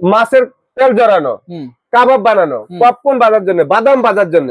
মাছের তেল জড়ানো কাবাব বানানো পপকর্ন বাজার জন্য বাদাম বাজার জন্য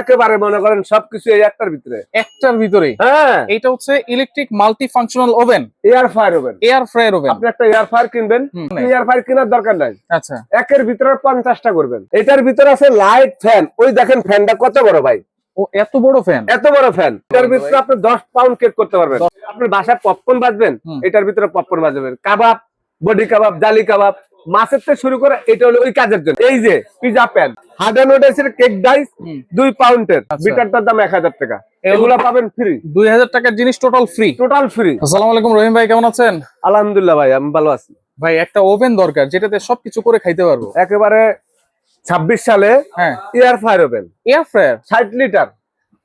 একেবারে মনে করেন সবকিছু এই একটার ভিতরে। একটার ভিতরে হ্যাঁ। এটা হচ্ছে electric multi functional oven air fryer oven air fryer oven আপনি একটা এয়ার ফায়ার কিনবেন এয়ার ফায়ার কেনার দরকার নাই। আচ্ছা। একের ভিতরে পঞ্চাশটা করবেন। এটার ভিতরে আছে লাইট ফ্যান ওই দেখেন ফ্যানটা কত বড় ভাই? ও এত বড় ফ্যান এত বড় ফ্যান এটার ভিতরে আপনি দশ পাউন্ড কেক করতে পারবেন। আপনার বাসায় পপকর্ন বাজবেন এটার ভিতরে পপকর্ন বাজবেন। কাবাব বডি কাবাব জালি কাবাব মাছের থেকে শুরু করে এটা হলো ওই কাজের জন্য। এই যে পিজা প্যান হার্ডেন ওডাইসের কেক ডাইস দুই পাউন্ডের আচ্ছা। বিটারটার দাম এক হাজার টাকা। এগুলো- পাবেন ফ্রি দুই হাজার টাকার জিনিস টোটাল ফ্রি টোটাল ফ্রি আসসালামু আলাইকুম রহিম ভাই কেমন আছেন? আলহামদুলিল্লাহ ভাই আমি ভালো আছি। ভাই একটা ওভেন দরকার যেটাতে সবকিছু করে খাইতে পারব। একেবারে ছাব্বিশ সালে হ্যাঁ। Air fire oven air fryer ষাট লিটার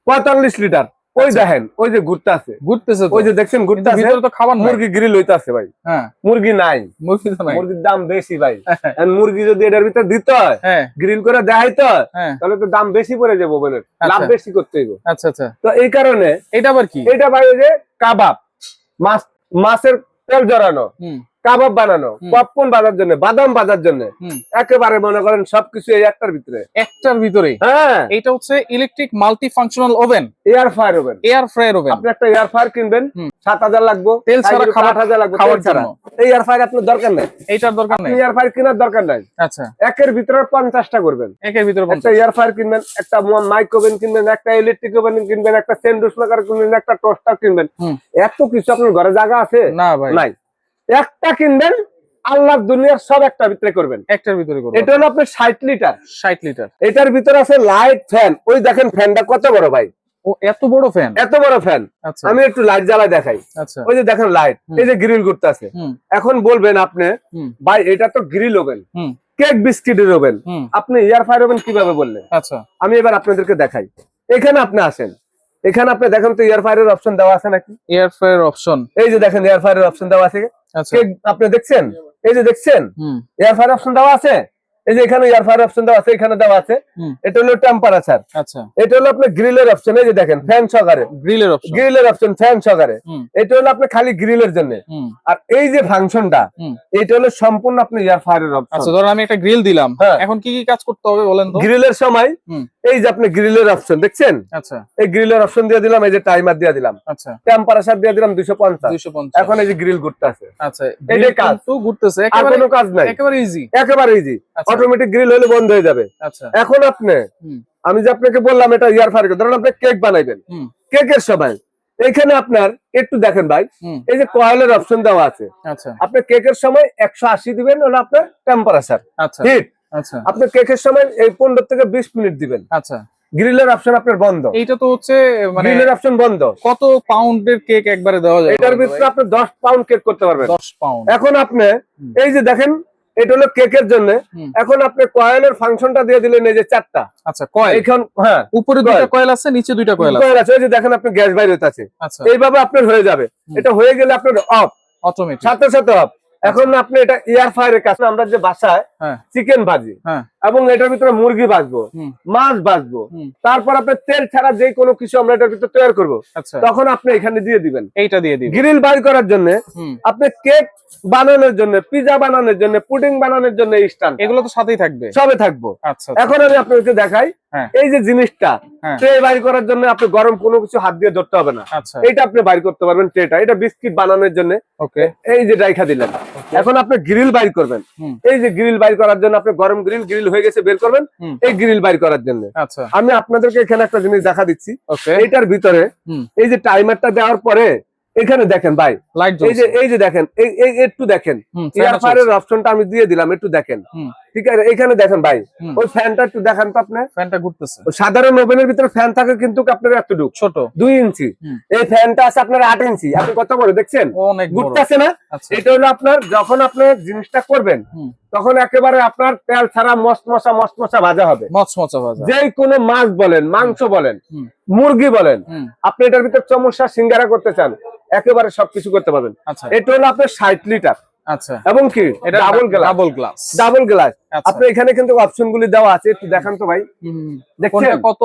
পঁয়তাল্লিশ লিটার ওই আচ্ছা। দেখেন ওই যে ঘুরতে আছে। ঘুরতেছে ওই যে দেখছেন ঘুরতে আছে ভিতরে তো খাবার মুরগি গ্রিল হইতে আছে ভাই। হ্যাঁ। মুরগি নাই। মুরগি তো নাই। মুরগির দাম বেশি ভাই। মুরগি যদি এটার ভিতরে দিতে হয়। হ্যাঁ গ্রিল করে দেখাইতে হ্যাঁ। তাহলে তো দাম বেশি পড়ে যাব লাভ আচ্ছা। বেশি করতে হইব। আচ্ছা আচ্ছা। তো এই কারণে এটা আবার কি? এটা ভাই ওই যে কাবাব মাছ মাছের তেল জড়ানো। কাবাব বানানো পপকর্ন বাজার জন্য বাদাম বাজার জন্য। একেবারে মনে করেন সবকিছু এই একটার ভিতরে। একটার ভিতরে? হ্যাঁ। এটা হচ্ছে electric multi functional oven air fryer oven air fryer oven আপনি একটা এয়ার ফায়ার কিনবেন সাত হাজার লাগবে তেল ছাড়া খাবার- হাজার লাগবে খাওয়ার ছাড়া। এই এয়ার ফায়ার আপনার দরকার নাই। এইটার দরকার নাই। এয়ার ফায়ার কেনার দরকার নাই। আচ্ছা। একের ভিতরে পঞ্চাশটা করবেন। একের ভিতরে একটা এয়ার ফায়ার কিনবেন একটা মাইক ওভেন কিনবেন একটা ইলেকট্রিক ওভেন কিনবেন একটা সেন্ডুস মেকার কিনবেন একটা টোস্টার কিনবেন। এত কিছু আপনার ঘরে জায়গা আছে? না ভাই। নাই। একটা কিনবেন আল্লাহ দুনিয়ার সব একটা ভিতরে করবেন। একটার ভিতরে এটা হলো আপনার ষাট লিটার। ষাট লিটার। এটার ভিতরে আছে লাইট ফ্যান ওই দেখেন ফ্যানটা কত বড় ভাই? ও এত বড় ফ্যান এত বড় ফ্যান আচ্ছা। আমি একটু লাইট জ্বালায় দেখাই। আচ্ছা। ওই যে দেখেন লাইট। এই যে গ্রিল করতে আছে। এখন বলবেন আপনি ভাই এটা তো গ্রিল ওভেন কেক বিস্কিটের ওভেন আপনি এয়ার ফায়ার ওভেন কীভাবে বললেন? আচ্ছা। আমি এবার আপনাদেরকে দেখাই। এখানে আপনি আসেন। এখানে আপনি দেখেন তো এয়ার ফায়ারের অপশন দেওয়া আছে নাকি? এয়ার ফ্রায়ার অপশন এই যে দেখেন এয়ার ফায়ারের অপশন দেওয়া আছে। আপনি দেখছেন? এই যে দেখছেন? এয়ার ফায়ার অপশন দেওয়া আছে? এই যে এখানে অপশন দেওয়া আছে এখানে দেওয়া আছে। এটা হলো টেম্পারেচার আচ্ছা। এটা হলো আপনার গ্রিলের অপশন এই যে দেখেন ফ্যান সহকারে। গ্রিলের অপশন গ্রিলের অপশন ফ্যান সহকারে। এটা হলো আপনার খালি গ্রিলের জন্য। আর এই যে ফাংশনটা এটা হলো সম্পূর্ণ আপনি ফায়ারের আচ্ছা ধরুন আমি একটা গ্রিল দিলাম। হ্যাঁ। এখন কি কি কাজ করতে হবে বলেন তো? গ্রিলের সময় এই যে আপনি গ্রিলের অপশন দেখছেন? আচ্ছা। এই গ্রিলের অপশন দিয়ে দিলাম এই যে টাইমার দিয়ে দিলাম। আচ্ছা। টেম্পারেচার দিয়ে দিলাম দুইশো পঞ্চাশ। দুইশো পঞ্চাশ। এখন এই যে গ্রিল ঘুরতে আছে আচ্ছা এই যে কাজ। কিন্তু ঘুরতেছে। একেবারে কোনো কাজ নাই। একেবারে ইজি একেবারে ইজি অটোমেটিক গ্রিল হলে বন্ধ হয়ে যাবে। আচ্ছা। এখন আপনি আমি যে আপনাকে বললাম এটা ইয়ার ফায়ার ধরুন আপনি কেক বানাইবেন। কেকের সময় এখানে আপনার একটু দেখেন ভাই এই যে কয়েলের অপশন দেওয়া আছে। আচ্ছা। আপনি কেকের সময় একশো আশি দিবেন হলো আপনার টেম্পারেচার আচ্ছা। হিট আপনি কেকের সময় এই পনেরো থেকে বিশ মিনিট দিবেন। আচ্ছা। গ্রিলের অপশন আপনার বন্ধ। এইটা তো হচ্ছে মানে গ্রিলের অপশন বন্ধ। কত পাউন্ডের কেক একবারে দেওয়া যায়? এটার ভিতরে আপনি দশ পাউন্ড কেক করতে পারবেন। দশ পাউন্ড এখন আপনি এই যে দেখেন এটা হলো কেকের জন্য। এখন আপনি কয়েলের ফাংশনটা দিয়ে দিলেন এই যে চারটা। আচ্ছা কয়েল? এখন হ্যাঁ উপরে দুটো কয়েল। আছে নিচে দুইটা কয়েল আছে কয়েল আছে। ওই যে দেখেন আপনি গ্যাস বাইরে আছে আচ্ছা। এইভাবে আপনার হয়ে যাবে। এটা হয়ে গেলে আপনার অফ অটোমেটিক সাথে সাথে অফ এখন আপনি এটা এয়ার ফায়ারের কাছে আমরা যে বাসায় হ্যাঁ। চিকেন ভাজি হ্যাঁ। এবং এটার ভিতরে মুরগি ভাজবো মাছ ভাজবো তারপর আপনি তেল ছাড়া যে কোনো কিছু আমরা এটার ভিতরে তৈরি করব আচ্ছা। তখন আপনি এখানে দিয়ে দিবেন। এইটা দিয়ে দিবি গ্রিল বাইর করার জন্য আপনি কেক বানানোর জন্য পিজা বানানোর জন্য পুডিং বানানোর জন্য স্ট্যান্ড এগুলো তো সাথেই থাকবে। সবে থাকব। আচ্ছা এখন আমি আপনাকে দেখাই হ্যাঁ। এই যে জিনিসটা হ্যাঁ। ট্রে বাইর করার জন্য আপনি গরম কোনো কিছু হাত দিয়ে ধরতে হবে না। এটা আপনি বাইর করতে পারবেন ট্রেটা এটা বিস্কিট বানানোর জন্য। এই যে ডাইখা দিলেন। এখন আপনি গ্রিল বাইর করবেন। এই যে গ্রিল বাইর করার জন্য আপনি গরম গ্রিল গ্রিল হয়ে গেছে বের করবেন। এই গ্রিল বাইর করার জন্য। আচ্ছা। আমি আপনাদেরকে এখানে একটা জিনিস দেখা দিচ্ছি। এইটার ভিতরে এই যে টাইমারটা দেওয়ার পরে এখানে দেখেন ভাই এই যে এই যে দেখেন একটু দেখেন। এয়ার ফায়ারের অপশনটা আমি দিয়ে দিলাম একটু দেখেন। ঠিক আছে এখানে দেখেন ভাই ওই ফ্যানটা একটু দেখান তো আপনি। ফ্যানটা ঘুরতেছে। সাধারণ ওভেনের ভিতরে ফ্যান থাকে কিন্তু আপনার এতটুকু ছোট। দুই ইঞ্চি। এই ফ্যানটা আছে আপনার আট ইঞ্চি। আপনি কত বড় দেখছেন? ঘুরতেছে না? আচ্ছা। এটা হলো আপনার যখন আপনার জিনিসটা করবেন তখন একেবারে আপনার তেল ছাড়া মস্ত মশা মস্ত মশা ভাজা হবে। ভাজা। যে কোনো মাছ বলেন মাংস বলেন মুরগি বলেন আপনি এটার ভিতর চমৎকার সিঙ্গারা করতে চান একেবারে সবকিছু করতে পারবেন। আচ্ছা। এটা হলো আপনার ষাট লিটার। আচ্ছা। এবং কি? এটা double glass double glass double glass আপনি এখানে কিন্তু অপশন গুলি দেওয়া আছে একটু দেখান তো ভাই। দেখছেন? কত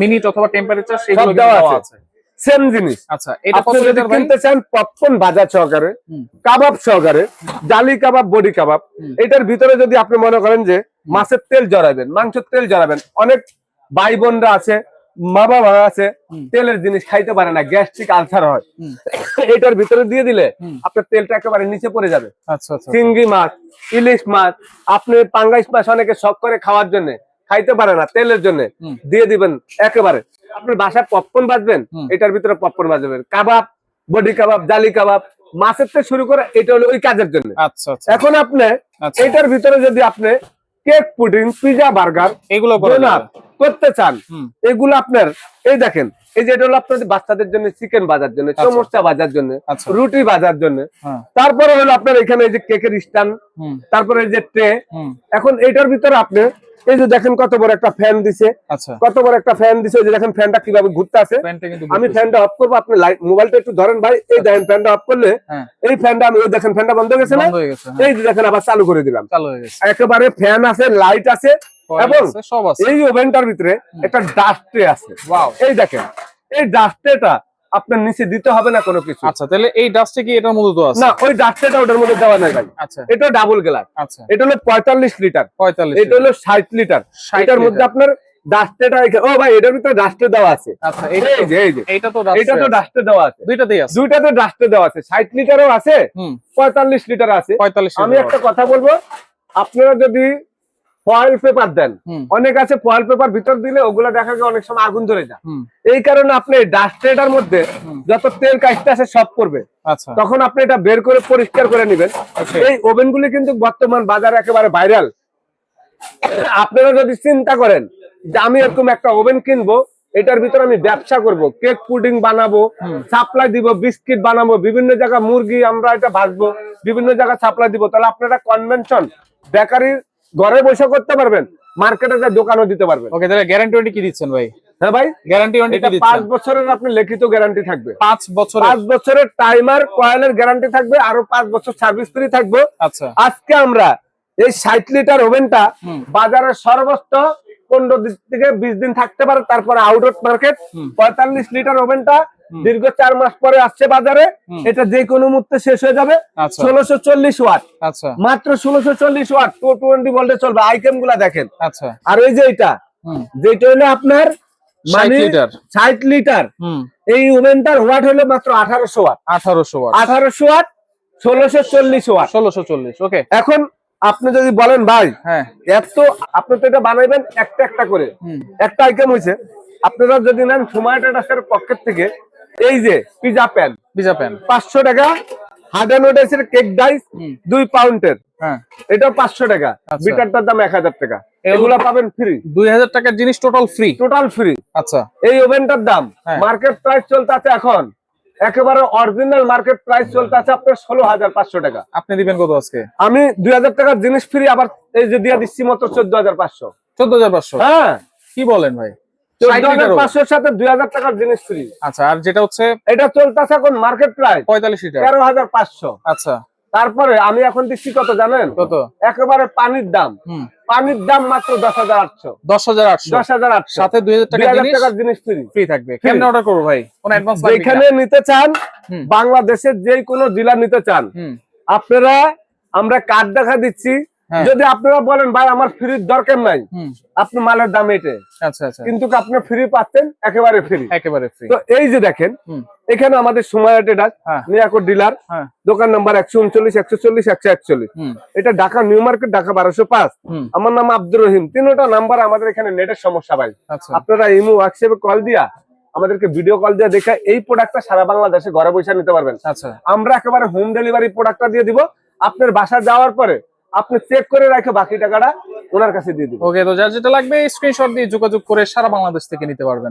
মিনিট অথবা টেম্পারেচার সেগুলো দেওয়া আছে। সেম জিনিস। আচ্ছা এটা কত যদি কিনতে চান পপকর্ন ভাজা সহকারে কাবাব সহকারে জালি কাবাব বডি কাবাব এটার ভিতরে যদি আপনি মনে করেন যে মাছের তেল জড়াবেন মাংসের তেল জড়াবেন অনেক ভাই বোনরা আছে মা বাবা আছে তেলের জিনিস খাইতে পারে না গ্যাস্ট্রিক আলসার হয়। এটার ভিতরে দিয়ে দিলে আপনার তেলটা একেবারে নিচে পড়ে যাবে। আচ্ছা আচ্ছা। চিংড়ি মাছ ইলিশ মাছ আপনি পাঙ্গাইশ মাছ অনেকে শখ করে খাওয়ার জন্য খাইতে পারে না তেলের জন্য দিয়ে দিবেন একেবারে। আপনি বাসায় পপকর্ন বাজবেন এটার ভিতরে পপকর্ন বাজবেন কাবাব বডি কাবাব জালি কাবাব মাছের থেকে শুরু করে এটা হলো ওই কাজের জন্য। আচ্ছা এখন আপনি এটার ভিতরে যদি আপনি কেক পুডিং পিজা বার্গার এগুলো। করতে চান এগুলো আপনার এই দেখেন এই যে এটা হলো আপনাদের বাচ্চাদের জন্য চিকেন বাজার জন্য আচ্ছা। চমচা বাজার জন্য আচ্ছা। রুটি বাজার জন্য। হ্যাঁ। তারপরে হলো আপনার এখানে এই যে কেকের স্ট্যান্ড তারপরে এই যে ট্রে এখন এটার ভিতরে আপনি এই যে দেখেন কত বড় একটা ফ্যান দিছে আচ্ছা। কত বড় একটা ফ্যান দিছে যে দেখেন ফ্যানটা কীভাবে ঘুরতে আছে আমি। ফ্যানটা অফ করব আপনি মোবাইলটা একটু ধরেন ভাই এই দেখেন ফ্যানটা অফ করলে হ্যাঁ। এই ফ্যানটা আমি ওই দেখেন ফ্যানটা বন্ধ হয়ে গেছে না? হয়ে এই যে দেখেন আবার চালু করে দিলাম। একেবারে ফ্যান আছে লাইট আছে এবং এই ওভেনটার ভিতরে একটা ডাস্ট আছে। এই দেখেন এই আপনার নিচে দিতে হবে না কোনো কিছু। আচ্ছা তাহলে এই ডাস্টে কি এটার মধ্যে আছে? না ওই ডাস্ট ট্রেটা ওটার মধ্যে দেওয়া নাই ভাই। আচ্ছা। এটা ডাবল গ্লাস আচ্ছা। এটা হলো পঁয়তাল্লিশ লিটার পঁয়তাল্লিশ এটা হলো ষাট লিটার 60 এটার মধ্যে আপনার ডাস্টেটা ও ভাই এটার ভিতরে ডাস্টে দেওয়া আছে। আচ্ছা এইটা এই যে এই যে। এইটা তো এটা তো ডাস্ট দেওয়া আছে। দুইটাতেই আছে। দুইটাতে ডাস্টে দেওয়া আছে। ষাট লিটারও আছে হুম। পঁয়তাল্লিশ লিটার আছে। পঁয়তাল্লিশ আমি একটা কথা বলব আপনারা যদি ফয়েল পেপার দেন। অনেক আছে ফয়েল পেপার ভিতর দিলে ওগুলো দেখা যায় অনেক সময় আগুন ধরে যায়। এই কারণে আপনি ডাস্টেটার মধ্যে যত তেল কাজটা আছে সব করবে। আচ্ছা। তখন আপনি এটা বের করে পরিষ্কার করে নেবেন। এই ওভেন গুলি কিন্তু বর্তমান বাজারে একেবারে ভাইরাল আপনারা যদি চিন্তা করেন যে আমি এরকম একটা ওভেন কিনবো এটার ভিতরে আমি ব্যবসা করব কেক পুডিং বানাবো সাপ্লাই দিব বিস্কিট বানাবো বিভিন্ন জায়গায় মুরগি আমরা এটা ভাজবো বিভিন্ন জায়গায় সাপ্লাই দিব। তাহলে আপনারা কনভেনশন বেকারি ঘরে বসে করতে পারবেন মার্কেটে যা দোকানও দিতে পারবেন ওকে তাহলে গ্যারান্টি ওয়ারেন্টি কি দিচ্ছেন ভাই হ্যাঁ ভাই গ্যারান্টি ওয়ারেন্টি কি দিচ্ছেন বছরের আপনি লিখিত গ্যারান্টি থাকবে পাঁচ বছর পাঁচ বছরের টাইমার কয়েলের গ্যারান্টি থাকবে আর পাঁচ বছর সার্ভিস ফ্রি থাকবে আচ্ছা আজকে আমরা এই ষাট লিটার ওভেনটা। বাজারে সর্বোচ্চ পনেরো দিন থেকে বিশ দিন থাকতে পারে তারপরে আউটডোর মার্কেট হুম। পঁয়তাল্লিশ লিটার ওভেনটা। দীর্ঘ চার মাস পরে আসছে বাজারে এটা যে কোনো মুহূর্তে শেষ হয়ে যাবে। আচ্ছা। ষোলোশো চল্লিশ ওয়াট। আচ্ছা। মাত্র ষোলোশো চল্লিশ ওয়াট টু টোয়েন্টি ভোল্টে চলবে। আইটেমগুলা দেখেন। আচ্ছা। আর ওই যে এটা যেটা হলো আপনার মানে লিটার ষাট লিটার হুম। এই ওভেনটার ওয়াট হলো মাত্র আঠারোশো ওয়াট। আঠারোশো ওয়াট। আঠারোশো ওয়াট ষোলোশো চল্লিশ ওয়াট। ষোলোশো চল্লিশ ওকে। এখন আপনি যদি বলেন ভাই হ্যাঁ। এত আপনি তো এটা বানাইবেন একটা একটা করে। একটা আইটেম হয়েছে আপনারা যদি নেন সময় টাটাসের পকেট থেকে এই যে পিজা প্যান পিজা প্যান পাঁচশো টাকা নোটাইসের কেক ডাইস দুই পাউন্ডের হ্যাঁ। এটা পাঁচশো টাকা। আচ্ছা। বিটারটার দাম এক হাজার টাকা। এগুলো- পাবেন ফ্রি দুই হাজার টাকার জিনিস টোটাল ফ্রি টোটাল ফ্রি আচ্ছা। এই ওভেনটার দাম। হ্যাঁ। মার্কেট প্রাইস চলতে আছে এখন। একেবারে অরিজিনাল মার্কেট প্রাইস চলতে আছে আপনার ষোলো হাজার পাঁচশো টাকা। আপনি দিবেন কত আজকে? আমি দুই হাজার টাকার জিনিস ফ্রি আবার এই যে দিয়ে দিচ্ছি মাত্র চোদ্দ হাজার পাঁচশো। চোদ্দ হাজার পাঁচশো? হ্যাঁ। কি বলেন ভাই? চোদ্দ 60 হাজার পাঁচশোর সাথে দুই হাজার টাকার জিনিস ফ্রি আচ্ছা আর যেটা হচ্ছে এটা চলতেছে এখন মার্কেট প্রাইস পঁয়তাল্লিশ তেরো হাজার পাঁচশো। আচ্ছা। তারপরে আমি এখন দিচ্ছি কত জানেন? কত? একেবারে পানির দাম। পানির দাম মাত্র দশ হাজার আটশো। দশ হাজার আটশো। দশ হাজার আটশো। সাথে দুই হাজার দুই টাকার জিনিস ফ্রি ফ্রি থাকবে। কেমনে অর্ডার করব ভাই? কিনা? নিতে চান বাংলাদেশের যে কোনো জেলা নিতে চান আপনারা আমরা কার্ড দেখা দিচ্ছি। যদি আপনারা বলেন ভাই আমার ফ্রির দরকার নাই। আপনি মালের দাম এটে আচ্ছা আচ্ছা। কিন্তু আপনি ফ্রি পাচ্ছেন একেবারে ফ্রি একেবারে ফ্রি তো এই যে দেখেন এখানে আমাদের সময় হ্যাঁ। নিয়াকোর ডিলার হ্যাঁ। দোকান নাম্বার একশো উনচল্লিশ একশো চল্লিশ একশো একচল্লিশ। এটা ঢাকা নিউ মার্কেট ঢাকা বারোশো পাঁচ। আমার নাম আব্দুর রহিম। তিনটা নাম্বার আমাদের এখানে নেটের সমস্যা ভাই। আচ্ছা। আপনারা ইমো হোয়াটসঅ্যাপে কল দিয়া আমাদেরকে ভিডিও কল দিয়ে দেখে এই প্রোডাক্টটা সারা বাংলাদেশে ঘরে বসে নিতে পারবেন। আমরা একেবারে হোম ডেলিভারি প্রোডাক্টটা দিয়ে দিব। আপনার বাসা যাওয়ার পরে আপনি চেক করে রাখে বাকি টাকাটা ওনার কাছে দিয়ে দিবেন। ওকে তো যার যেটা লাগবে স্ক্রিনশট দিয়ে যোগাযোগ করে সারা বাংলাদেশ থেকে নিতে পারবেন।